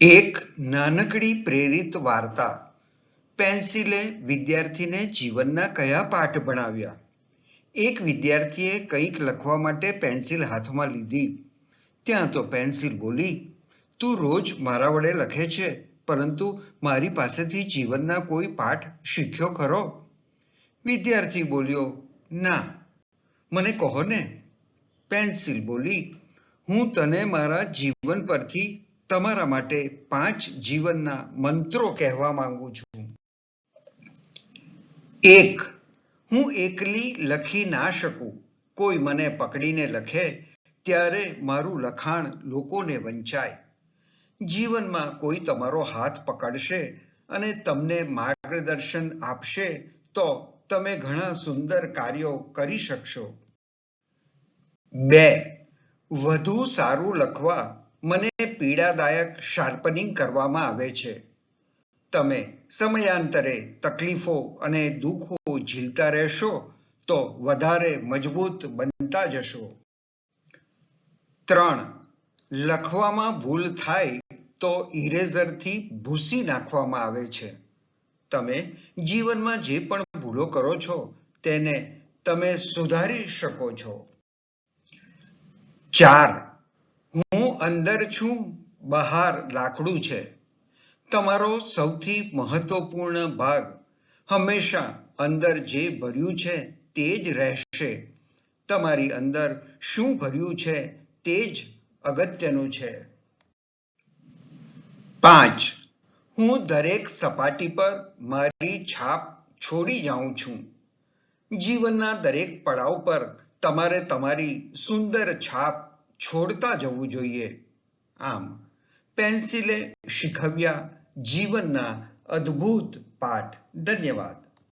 એક નાનકડી પ્રેરિત વાર્તા. પેન્સિલે વિદ્યાર્થીને જીવનના કયા પાઠ ભણાવ્યા? એક વિદ્યાર્થીએ કંઈક લખવા માટે પેન્સિલ હાથમાં લીધી. ત્યાં તો પેન્સિલ બોલી, તું રોજ મારા વડે લખે છે, પરંતુ મારી પાસેથી જીવનના કોઈ પાઠ શીખ્યો ખરો? વિદ્યાર્થી બોલ્યો, ના. મને કહો ને. પેન્સિલ બોલી, હું તને મારા જીવન પરથી તમારા માટે પાંચ જીવનના મંત્રો કહેવા માંગુ છું. એક, હું એકલી લખી ના શકું. કોઈ મને પકડીને લખે, ત્યારે મારું લખાણ લોકોને વંચાય. જીવનમાં કોઈ તમારો હાથ પકડશે અને તમને માર્ગદર્શન આપશે, તો તમે ઘણા સુંદર કાર્યો કરી શકશો. બે, વધુ સારું લખવા મને પીડાદાયક શાર્પનિંગ કરવામાં આવે છે. તમે સમયાંતરે તકલીફો અને દુઃખો ઝીલતા રહેશો તો વધારે મજબૂત બનતા જશો. ત્રણ, લખવામાં ભૂલ થાય તો ઇરેઝરથી ભૂસી નાખવામાં આવે છે. તમે જીવનમાં જે પણ ભૂલો કરો છો તેને તમે સુધારી શકો છો. ચાર અંદર છું, બહાર લાકડું છે. તમારો સૌથી મહત્વપૂર્ણ ભાગ હંમેશા અંદર જે ભર્યું છે તે જ રહેશે. તમારી અંદર શું ભર્યું છે તે જ અગત્યનું છે. પાંચ. હું દરેક સપાટી પર મારી છાપ છોડી જાઉં છું. જીવનના દરેક પડાવ પર તમારે તમારી સુંદર છાપ છોડતા જવું જોઈએ. આમ પેન્સિલે શીખવ્યા જીવનના અદ્ભુત પાઠ. ધન્યવાદ.